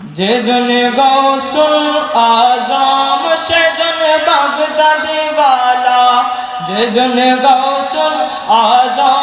जेजन गौ सुन आजाम सेजन बागदादी वाला। जेजन गौ सुन आजाम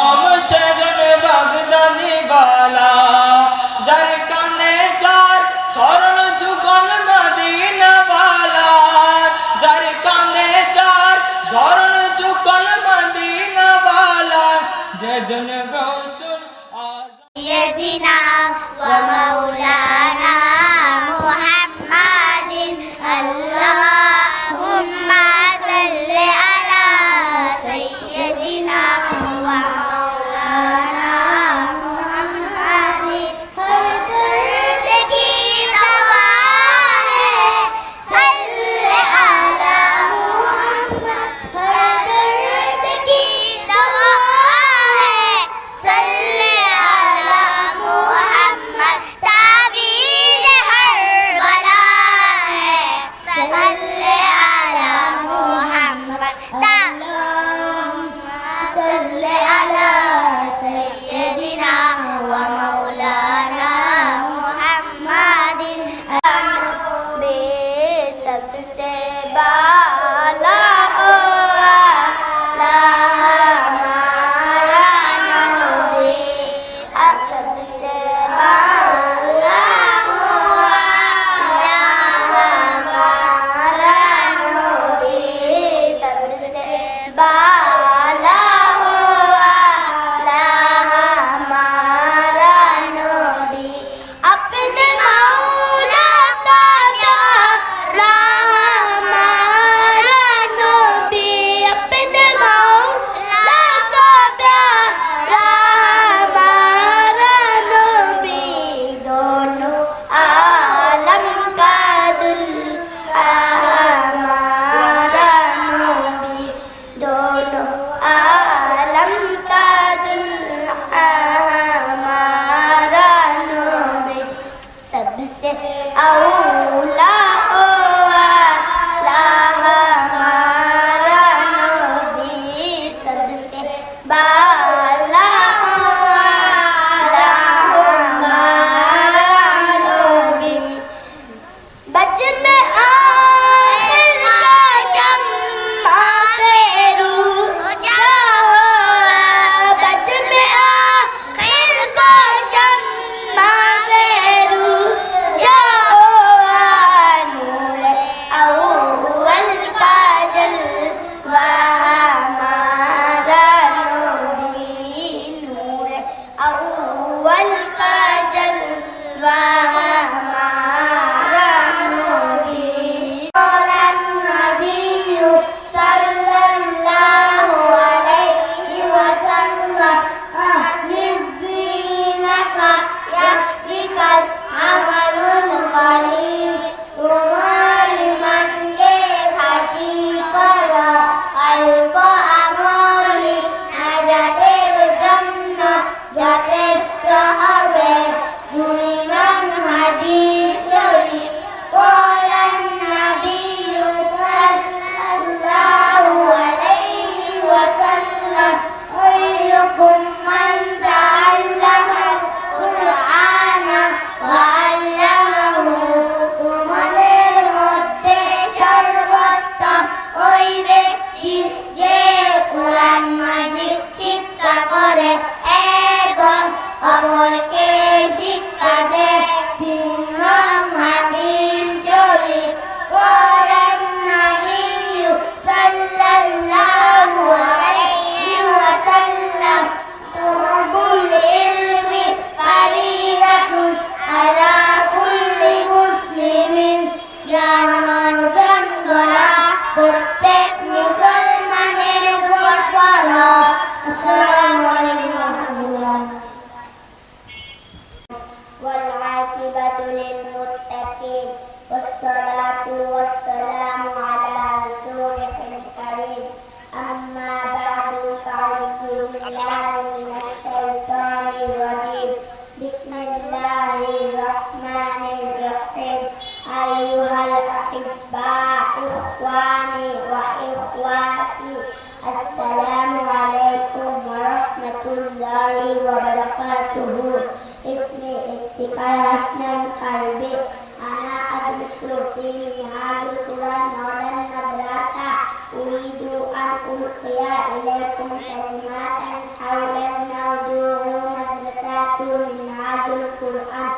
أعلاكم كلمات حوله موضوع مدرسات منهاج القرآن.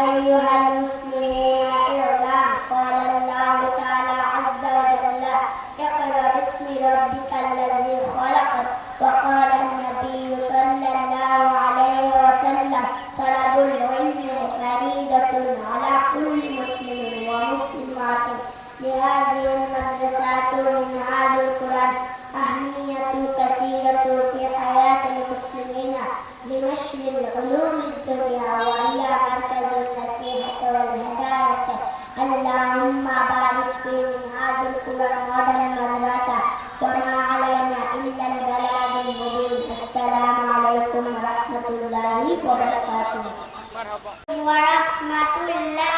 أيها المسلمون اعلم قال الله تعالى عز وجل اقرأ باسم ربك الذي خلق. وقال النبي صلى الله عليه وسلم طلب العلم فريضة على كل Assalamualaikum warahmatullahi wabarakatuh. Warahmatullahi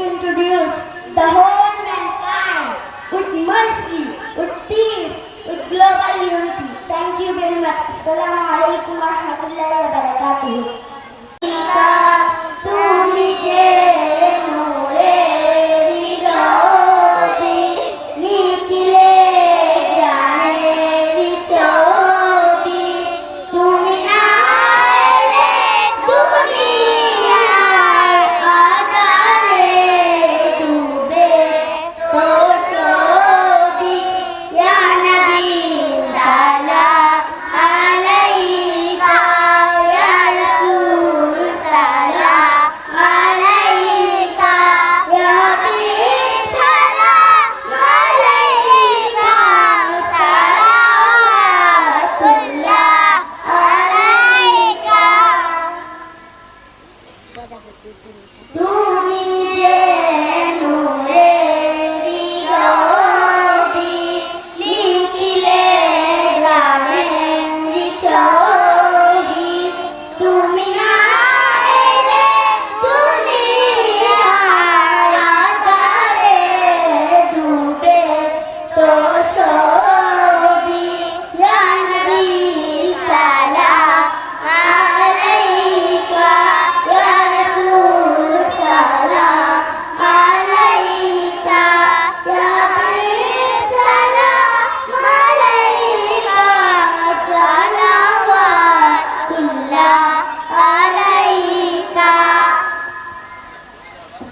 Introduce the whole mankind with mercy, with peace, with global unity. Thank you very much. Assalamu alaikum warahmatullahi wabarakatuh.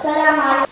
അസ്സലാമു അലൈക്കും.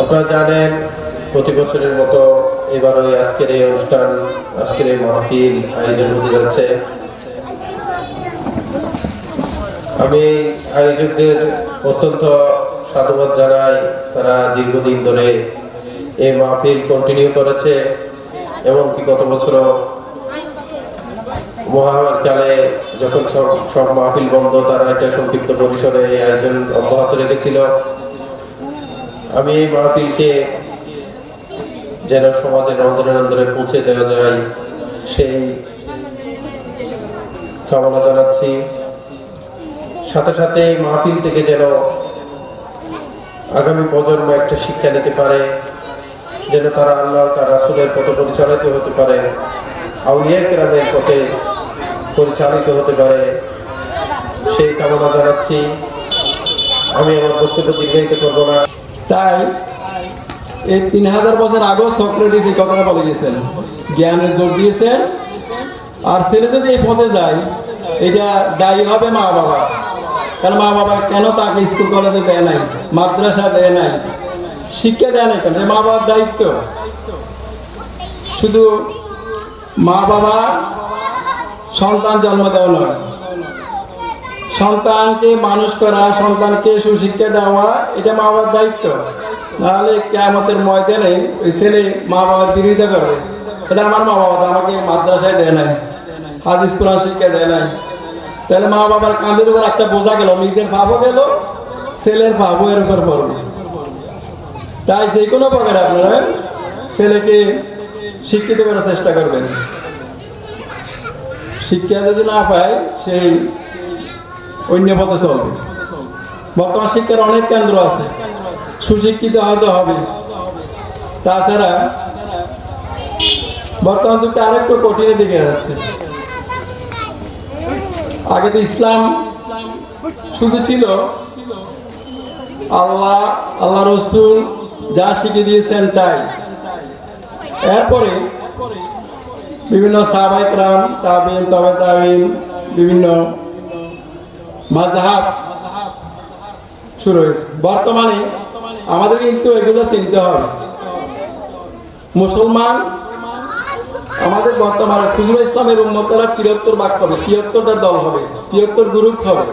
আপনারা জানেন, প্রতি বছরের মতো ওই আজকের এই অনুষ্ঠান, আজকের এই মাহফিল আয়োজন হতে যাচ্ছে। আমি আয়োজকদের অত্যন্ত সাধুবাদ জানাই, তারা দীর্ঘদিন ধরে এই মাহফিল কন্টিনিউ করেছে এমনকি গত বছরও মহাকালে যখন সব সব মাহফিল বন্ধ, তারা একটা সংক্ষিপ্ত পরিসরে এই আয়োজন অব্যাহত রেখেছিল। আমি এই মাহফিলকে যেন সমাজের অন্তরে অন্তরে পৌঁছে দেওয়া যায়, সেই কামনা জানাচ্ছি। সাথে সাথে এই মাহফিল থেকে যেন আগামী প্রজন্ম একটা শিক্ষা নিতে পারে। যেন তারা আল্লাহ তার রাসুলের পথে পরিচালিত হতে পারে। আউলিয়া গ্রামের পথে পরিচালিত হতে পারে। সেই কামনা জানাচ্ছি। আমি আমার বক্তব্য দীর্ঘায়িত করব না। তাই এই তিন হাজার বছর আগেও সক্রেটিস এই কথাটা বলে গেছেন জ্ঞানের জোর দিয়েছেন। আর ছেলে যদি এই পথে যায়, এটা দায়ী হবে মা বাবা কারণ মা বাবা কেন তাকে স্কুল কলেজে দেয় নাই, মাদ্রাসা দেয় নাই? শিক্ষা দেয় না কেন? মা বাবার দায়িত্ব। শুধু মা বাবা সন্তান জন্ম দেওয়া নয়। সন্তানকে মানুষ করা, সন্তানকে সুশিক্ষা দেওয়া, এটা মা বাবার দায়িত্ব। নাহলে কেমতের ময়দানে ওই ছেলে মা বাবার বিরোধিতা করবে। এটা আমার মা বাবা আমাকে মাদ্রাসায় দেয় নাই, হাদিস, কোরআন শিক্ষা দেয় নাই। তাহলে মা বাবার কাঁধের উপর একটা বোঝা গেল, নিজের ভাবও গেল, ছেলের ভাবও এর উপর পড়বে। তাই যে কোনো প্রকারে আপনারা ছেলেকে শিক্ষিত করার চেষ্টা করবেন। শিক্ষা যদি না পায়, সেই অন্য পথে চলবে। বর্তমান শিক্ষার অনেক কেন্দ্র আছে। সুশিক্ষিত হতে হবে। তাছাড়া বর্তমান যুগটা আরেকটু কঠিনের দিকে যাচ্ছে। আগে তো ইসলাম শুধু ছিল আল্লাহ আল্লাহ রসুল যা শিখে দিয়েছেন তাই। এরপরে বিভিন্ন সাহাবাইকরাম তাবিন, তবে তাবিন, বিভিন্ন মাযহাব শুরু হয়েছে। বর্তমানে আমাদের কিন্তু এগুলো চিনতে হবে। মুসলমান আমাদের বর্তমানে খুজুর ইসলামের উন্মতেরা তিরাত্তর বাক হবে তিয়াত্তরটা দল হবে তিয়াত্তর গ্রুপ হবে।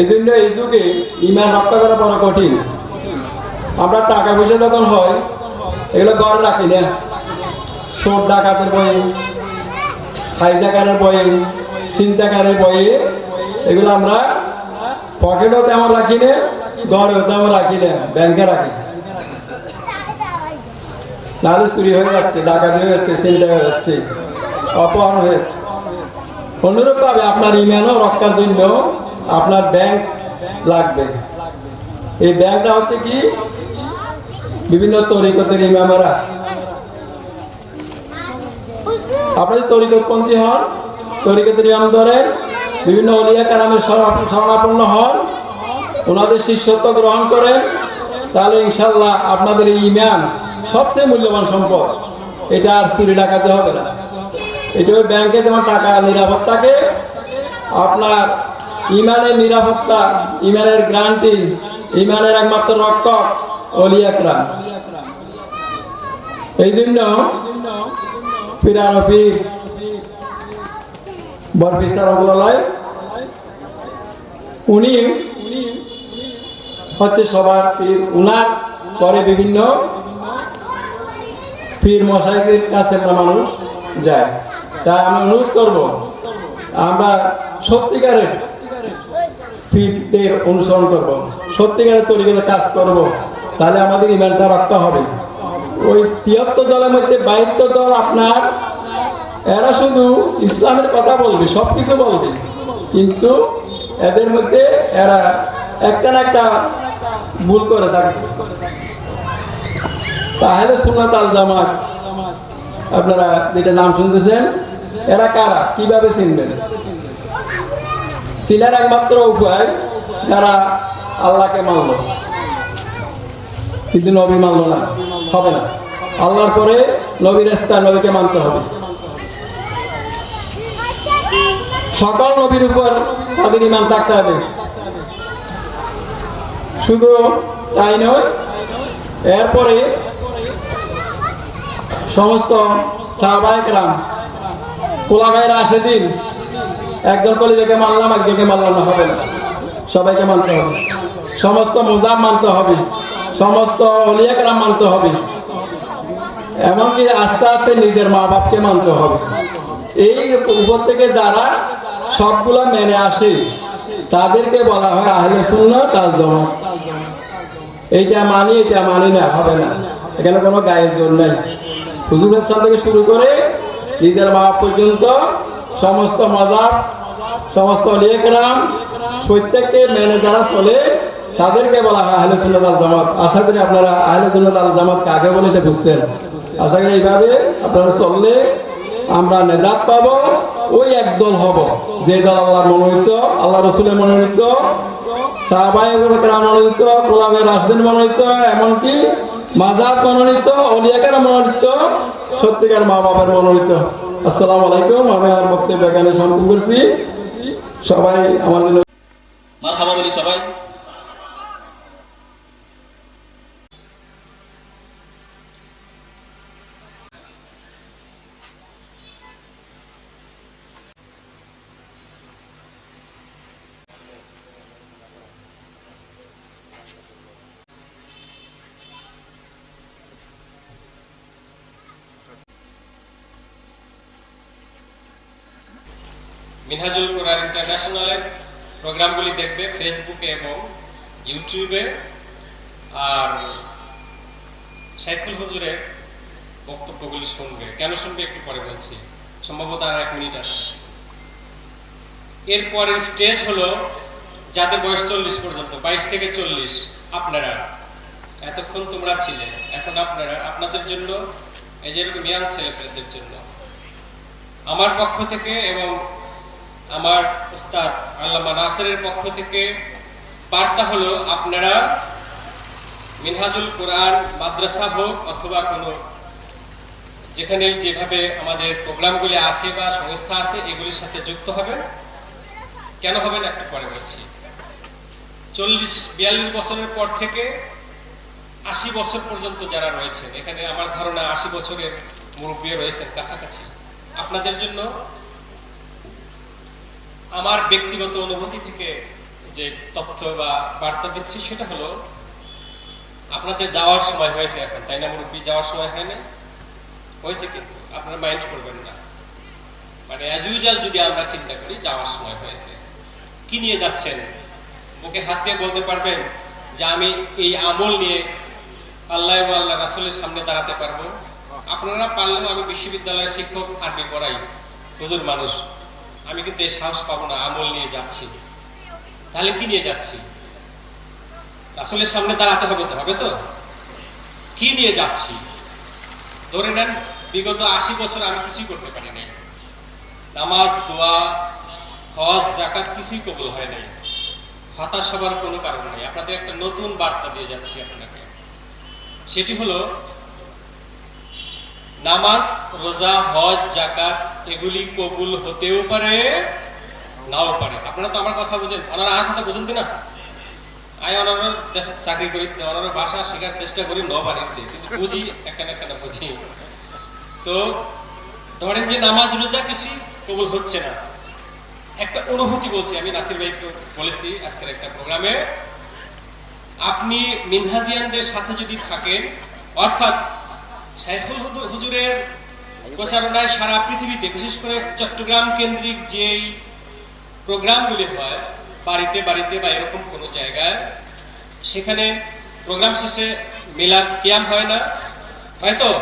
এই জন্য এই যুগে ইমান রক্ষা করা বড় কঠিন। আমরা টাকা পয়সা যখন হয়, এগুলো ঘরে রাখি না। সোট ডাকাতের বই, হাইজাকারের বই চিন্তাকারের বই, এগুলো আমরা পকেটও তেমন রাখি না, ঘরেও তেমন রাখি না, ব্যাংকে রাখি। নাহলে চুরি হয়ে যাচ্ছে, ডাকাতি হয়ে যাচ্ছে চিন্তা হয়ে যাচ্ছে, অপহরণ হয়ে যাচ্ছে। অনুরূপ ভাবে আপনার ইমানও রক্ষার জন্য আপনার ব্যাংক লাগবে। এই ব্যাংকটা হচ্ছে কি? বিভিন্ন তরিকতের ইমামেরা। আপনি যদি তরিকতপন্থী হন, তরিকতের ইমাম ধরেন, বিভিন্ন অলিয়া কালামের শরণ- শরণাপন্ন হন, ওনাদের শিষ্যত্ব গ্রহণ করেন, তাহলে ইনশাল্লাহ আপনাদের এই ইমান সবচেয়ে মূল্যবান সম্পদ। এটা আর চুরি ডাকাতে হবে না। এটা ওই ব্যাংকে যেমন টাকা নিরাপত্তাকে, আপনার ইমানের নিরাপত্তা, ইমানের গ্রান্টি ইমানের একমাত্র রক্ষক এই জন্য উনি হচ্ছে সবার পীর। বিভিন্ন পীর মশাইদের কাছে মানুষ যায় তাই আমি অনুরোধ করব, আমরা সত্যিকারের পীরদের অনুসরণ করব, সত্যিকারের তরিকাতে কাজ করব। তাহলে আমাদের ইমানটা রক্ষা হবে। ওই তিয়াত্তর দলের মধ্যে বাহাত্তর দল আপনার, এরা শুধু ইসলামের কথা বলবে সব কিছু বলবে। কিন্তু এদের মধ্যে এরা একটা না একটা ভুল করে থাকে। তাহলে সুন্নাত আল জামাত, আপনারা যেটা নাম শুনতেছেন, এরা কারা? কীভাবে চিনবেন? চিনার একমাত্র উপায় যারা আল্লাহকে মানল। কিন্তু নবী মানল না। হবে না। আল্লাহর পরে নবীর রাস্তা নবীকে মানতে হবে। সকল নবীর উপর তাদের ইমান থাকতে হবে। শুধু তাই নয়, এরপরে সমস্ত সাহবায়করাম কোলাগায়ের আসে দিন একজন কলিদাকে মানলাম, একজনকে মানলাম হবে না। সবাইকে মানতে হবে। সমস্ত মোজাব মানতে হবে। সমস্ত অলিয়াকরাম মানতে হবে। এমনকি আস্তে আস্তে নিজের মা বাপকে মানতে হবে। এই উপর থেকে যারা সবগুলা মেনে আসে, তাদেরকে বলা হয় আহলে সুন্নাত আল জামাত। এইটা মানি, এটা মানি না, হবে না। এখানে কোনো গায়ের জোর নেই। হুজুরের স্থান থেকে শুরু করে নিজের মা পর্যন্ত সমস্ত মজাব সমস্ত লেখরাম প্রত্যেককে মেনে যারা চলে তাদেরকে বলা হয় আহলে সুন্নাত আল জামাত। আশা করি আপনারা আহলে সুন্নাত আল জামাত কাকে বলে এটা বুঝছেন। আশা করি এইভাবে আপনারা চললে আমরা নেজাত পাবো, ওই এক দল হব। যে দল আল্লাহর মনোনীত, আল্লাহ রসুলের মনোনীত সাহাবাহিকরা মনোনীত গোলামের রাশদিন মনোনীত, এমনকি মাজাব মনোনীত, অলিয়াকার মনোনীত, সত্যিকার মা বাবার মনোনীত। আসসালামু আলাইকুম, আমি আমার বক্তব্য এখানে সম্পূর্ণ করছি। সবাই আমার জন্য মারহাবা বলি সবাই। মিনহাজুল কোরআন ইন্টারন্যাশনালের প্রোগ্রামগুলি দেখবে ফেসবুকে এবং ইউটিউবে। আর সাইফুল হুজুরের বক্তব্যগুলি শুনবে। কেন শুনবে একটু পরে বলছি। সম্ভবত আর এক মিনিট আছে এরপরের স্টেজ হলো যাদের বয়স চল্লিশ পর্যন্ত, বাইশ থেকে চল্লিশ, আপনারা। এতক্ষণ তোমরা ছিলে, এখন আপনারা, আপনাদের জন্য, এই যে এরকম ইয়াং ছেলেপেলেদের জন্য। আমার পক্ষ থেকে এবং আমার উস্তাদ আল্লামা নাসেরের পক্ষ থেকে বার্তা হলো, আপনারা মিনহাজুল কোরআন মাদ্রাসা হোক অথবা কোনো যেখানে যেভাবে আমাদের প্রোগ্রামগুলি আছে বা সংস্থা আছে, এগুলির সাথে যুক্ত হবেন। কেন হবেন একটু পরে বলছি। চল্লিশ, বিয়াল্লিশ বছরের পর থেকে আশি বছর পর্যন্ত যারা রয়েছেন, এখানে আমার ধারণা আশি বছরের মুরব্বী রয়েছেন কাছাকাছি। আপনাদের জন্য আমার ব্যক্তিগত অনুভূতি থেকে যে তথ্য বা বার্তা দিচ্ছি সেটা হলো, আপনাদের যাওয়ার সময় হয়েছে এখন, তাই না মুরব্বী? যাওয়ার সময় হয় না হয়েছে কিন্তু, আপনারা মাইন্ড করবেন না। মানে অ্যাজ ইউজুয়াল যদি আমরা চিন্তা করি, যাওয়ার সময় হয়েছে। কি নিয়ে যাচ্ছেন? বুকে হাত দিয়ে বলতে পারবেন যে আমি এই আমল নিয়ে আল্লাহ এবং আল্লাহ রাসুলের সামনে দাঁড়াতে পারব। আপনারা পারলেও আমি বিশ্ববিদ্যালয়ের শিক্ষক, আরবি পড়াই। হুজুর, মানুষ। আমি কিন্তু এই সাহস পাবো না, আমল নিয়ে যাচ্ছি। তাহলে কি নিয়ে যাচ্ছি? রাসুলের সামনে দাঁড়াতে হবে তো হবে তো? কি নিয়ে যাচ্ছি? ধরে নেন, বিগত আশি বছর আমি কিছুই করতে পারি নাই। নামাজ, দোয়া, হজ জাকাত কিছুই কবুল হয় নাই। হতাশ হবার কোনো কারণ নেই। আপনাদের একটা নতুন বার্তা দিয়ে যাচ্ছি আপনাকে। সেটি হলো নামাজ, রোজা, হজ জাকাত এগুলি কবুল হতেও পারে, নাও পারে। আপনারা তো আমার কথা বুঝেন। ওনারা আর কথা বুঝেন না আয় ওনারা চাকরি করি। ওনারা ভাষা শেখার চেষ্টা করি ন বাড়িতে কিন্তু বুঝি, এখানে এখানে বুঝি। তো ধরেন যে নামাজ, রোজা কিছু কবুল হচ্ছে না। একটা অনুভূতি বলছি আমি, নাসির ভাইকে বলেছি আজকের একটা প্রোগ্রামে। আপনি মিনহাজিয়ানদের সাথে যদি থাকেন, অর্থাৎ সাইফুল হুজুর- হুজুরের প্রচারণায় সারা পৃথিবীতে, বিশেষ করে চট্টগ্রাম কেন্দ্রিক যেই প্রোগ্রামগুলি হয়, বাড়িতে বাড়িতে বা এরকম কোনো জায়গায়, সেখানে প্রোগ্রাম শেষে মিলাদ কিয়াম হয় না। তাই তো?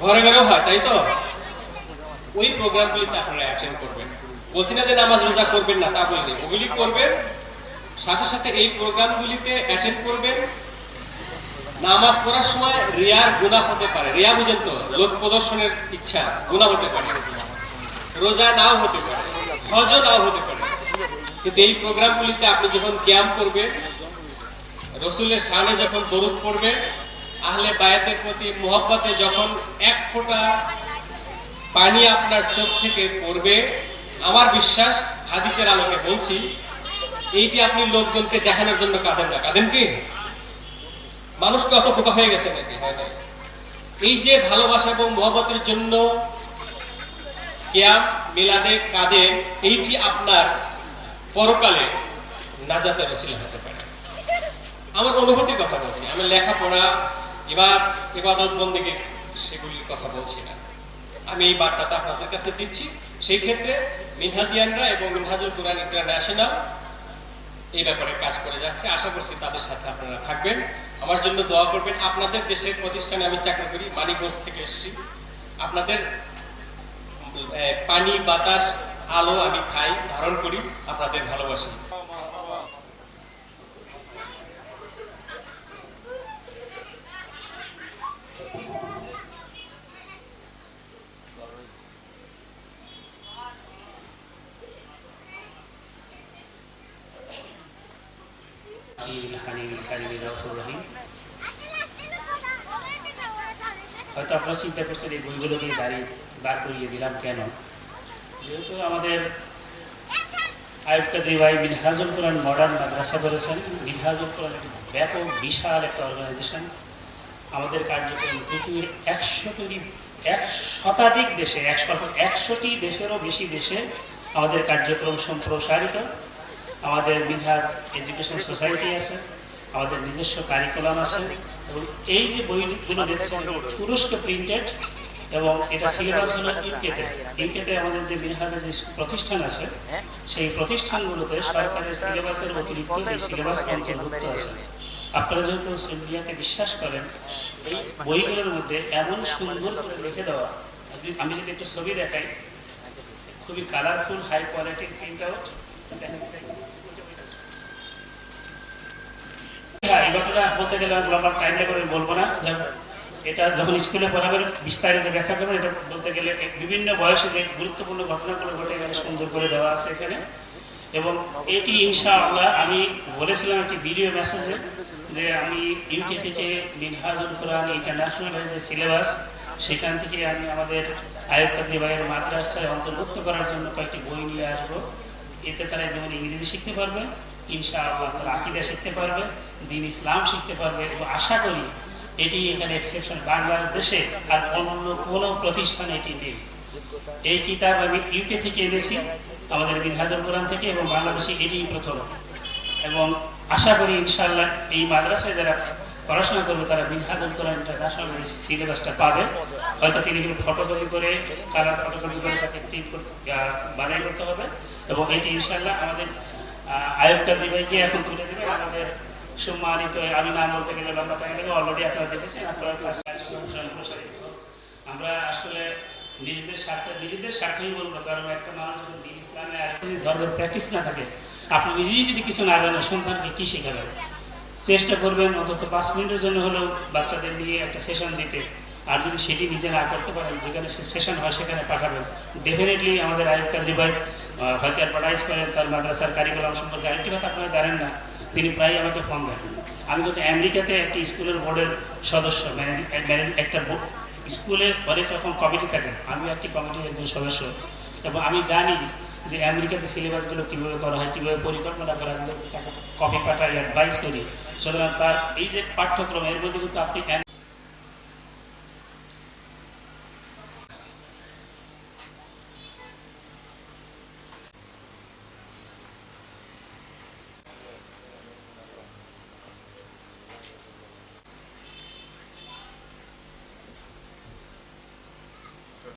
ঘরে ঘরেও হয়, তাই তো? ওই প্রোগ্রামগুলিতে আপনারা অ্যাটেন্ড করবেন। বলছি না যে নামাজ রোজা করবেন না, তা বলিনি। ওগুলি করবেন, সাথে সাথে এই প্রোগ্রামগুলিতে অ্যাটেন্ড করবেন। নামাজ পড়ার সময় রিয়ার গুণা হতে পারে। রিয়া বুঝেন তো, লোক প্রদর্শনের ইচ্ছা গুণা হতে পারে। রোজা নাও হতে পারে, হজও নাও হতে পারে। কিন্তু এই প্রোগ্রামগুলিতে আপনি যখন ক্যাম্প করবেন রসুলের সামনে যখন দরুদ পড়বে, আহলে বায়াতের প্রতি মোহব্বতে যখন এক ফোঁটা পানি আপনার চোখ থেকে পড়বে, আমার বিশ্বাস হাদিসের আলোকে বলছি, এইটি আপনি লোকজনকে দেখানোর জন্য কাঁদেন না। কাঁদেন কি? মানুষকে অত বোকা হয়ে গেছে নাকি? হয় এই যে ভালোবাসা এবং মহব্বতের জন্য কেয়াম, মিলাদে কাঁদে, এইটি আপনার পরকালে নাজাতের রসিলা হতে পারে। আমার অনুভূতির কথা বলছি, আমি লেখাপড়া, এবার এবাদত বন্দিকে সেগুলির কথা বলছি না। আমি এই বার্তাটা আপনাদের কাছে দিচ্ছি। সেই ক্ষেত্রে মিনহাজিয়ানরা এবং মিনহাজুল কোরআন ইন্টারন্যাশনাল এই ব্যাপারে কাজ করে যাচ্ছে। আশা করছি তাদের সাথে আপনারা থাকবেন। আমার জন্য দোয়া করবেন। আপনাদের দেশের প্রতিষ্ঠানে আমি চাকরি করি, মানিকগঞ্জ থেকে এসেছি। আপনাদের পানি, বাতাস, আলো আমি খাই, ধারণ করি, আপনাদের ভালোবাসি। আপনারা চিন্তা করছেন এই বইগুলোকে দাঁড়িয়ে দাঁড় করিয়ে দিলাম কেন? যেহেতু আমাদের আয়ুক্তাদ্রি ভাই মিনহাজুল কোরআন মডার্ন মাদ্রাসা করেছেন মিনহাজুল কোরআন একটি ব্যাপক, বিশাল একটা অর্গানাইজেশন আমাদের কার্যক্রম পৃথিবীর একশোটি এক শতাধিক দেশে, একশো, একশোটি দেশেরও বেশি দেশে আমাদের কার্যক্রম সম্প্রসারিত। আমাদের মিনহাজ এডুকেশন সোসাইটি আছে, আমাদের নিজস্ব কারিকুলাম আছে এবং এই যে বইগুলো দেখছেন তুরস্ক প্রিন্টেড এবং এটা সিলেবাস হলো ইউকেতে। ইউকেতে আমাদের যে মিনহাজের যে প্রতিষ্ঠান আছে সেই প্রতিষ্ঠানগুলোতে সরকারের সিলেবাসের অতিরিক্ত এই সিলেবাস অন্তর্ভুক্ত আছে। আপনারা যেহেতু সুন্নিয়াতে বিশ্বাস করেন এই বইগুলোর মধ্যে এমন সুন্দর করে লিখে দেওয়া আমি যদি একটু ছবি দেখাই খুবই কালারফুল হাই কোয়ালিটির প্রিন্ট আউট হ্যাঁ এই ঘটনা বলতে গেলে আমি লম্বা টাইম করে বলব না। এটা যখন স্কুলে পড়াবেন বিস্তারিত ব্যাখ্যা করবেন এটা বলতে গেলে বিভিন্ন বয়সে যে গুরুত্বপূর্ণ ঘটনাগুলো ঘটে গেলে সুন্দর করে দেওয়া আছে এখানে। এবং এটি ইনশাআল্লাহ আমি বলেছিলাম একটি ভিডিও মেসেজে যে আমি ইউকে থেকে মিনহাজুল কোরআন ইন্টারন্যাশনাল যে সিলেবাস সেখান থেকে আমি আমাদের আয়ুব কাদ্রি ভাইয়ের মাদ্রাসায় অন্তর্ভুক্ত করার জন্য কয়েকটি বই নিয়ে আসব। এতে তারা যেমন ইংরেজি শিখতে পারবে, ইনশাআল্লাহ তারা আকিদা শিখতে পারবে। দিন ইসলাম শিখতে পারবে এবং আশা করি এটি এখানে এক্সেপশন বাংলাদেশে আর অন্য কোনো প্রতিষ্ঠানে এটি নেই। এই কিতাব আমি ইউকে থেকে এনেছি, আমাদের মিনহাজুল কোরআন থেকে এবং বাংলাদেশে এটি প্রথম। এবং আশা করি ইনশাল্লাহ এই মাদ্রাসায় যারা পড়াশোনা করবে, তারা মিনহাজুল কোরআন ইন্টারন্যাশনাল সিলেবাসটা পাবে। হয়তো তিনি কিন্তু ফটোকপি করে কালার ফটোকপি করে তাকে প্রিন্ট করতে বানাই করতে হবে। এবং এটি ইনশাল্লাহ আমাদের কাদরি ভাইকে এখন তুলে দেবে, আমাদের সম্মানিত আমি নাম বলতে গেলে টাইম লাগে অলরেডি আপনারা দেখেছেন, আপনারা আমরা আসলে নিজেদের স্বার্থে, নিজেদের স্বার্থেই বলব, কারণ একটা মানুষ দিন ইসলামে ধর্মের প্র্যাকটিস না থাকে, আপনি নিজেই যদি কিছু না জানেন, সন্তানকে কী শেখাবেন? চেষ্টা করবেন অন্তত পাঁচ মিনিটের জন্য হলেও বাচ্চাদের নিয়ে একটা সেশন দিতে। আর যদি সেটি নিজে না করতে পারেন, যেখানে সে সেশন হয় সেখানে পাঠাবেন। ডেফিনেটলি আমাদের আয়ুব কাদরি ভাই হয়তো অ্যাডভার্টাইজ করেন তার মাদ্রাসার কারিকুলাম সম্পর্কে আরেকটি কথা আপনারা জানেন না তিনি প্রায় আমাকে ফোন দেখেন। আমি কিন্তু আমেরিকাতে একটি স্কুলের বোর্ডের সদস্য, ম্যানেজ একটা স্কুলে অনেক রকম কমিটি থাকে, আমি একটি কমিটির একজন সদস্য। এবং আমি জানি যে আমেরিকাতে সিলেবাসগুলো কীভাবে করা হয়, কীভাবে পরিকল্পনা করা হয় কপি পাঠাই অ্যাডভাইস করি। সুতরাং তার এই যে পাঠ্যক্রম, এর মধ্যে কিন্তু আপনি